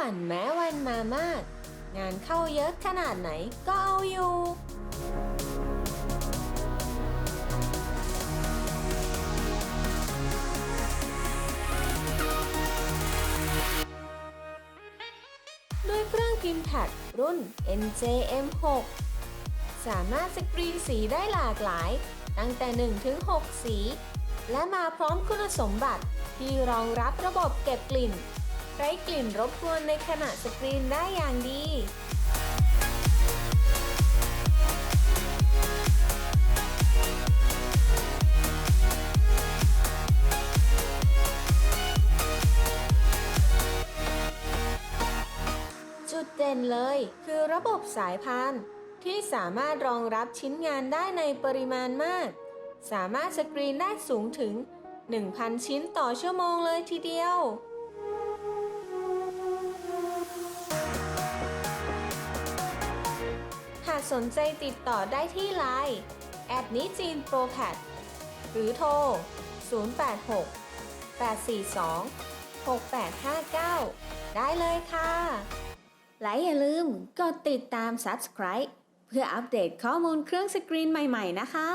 วันแม้วันมามากงานเข้าเยอะขนาดไหนก็เอาอยู่ด้วยเครื่องพิมพ์แพดรุ่น NJM6 สามารถสกรีนสีได้หลากหลาย ตั้งแต่ 1 ถึง 6 สี และมาพร้อมคุณสมบัติที่รองรับระบบเก็บกลิ่น ไร้กลิ่นรบกวนในขณะสกรีนได้อย่างดีจุดเด่นเลยคือระบบสายพานที่สามารถรองรับชิ้นงานได้ในปริมาณมาก สามารถสกรีนได้สูงถึง 1,000 ชิ้นต่อชั่วโมงเลยทีเดียวากสนใจติดต่อได้ที่ไลน์แอดนิจีนโปรแพดหรือโทร 086 842 6859 ได้เลยค่ะ และอย่าลืมกดติดตาม Subscribe เพื่ออัปเดตข้อมูลเครื่องสกรีนใหม่ ๆ นะคะ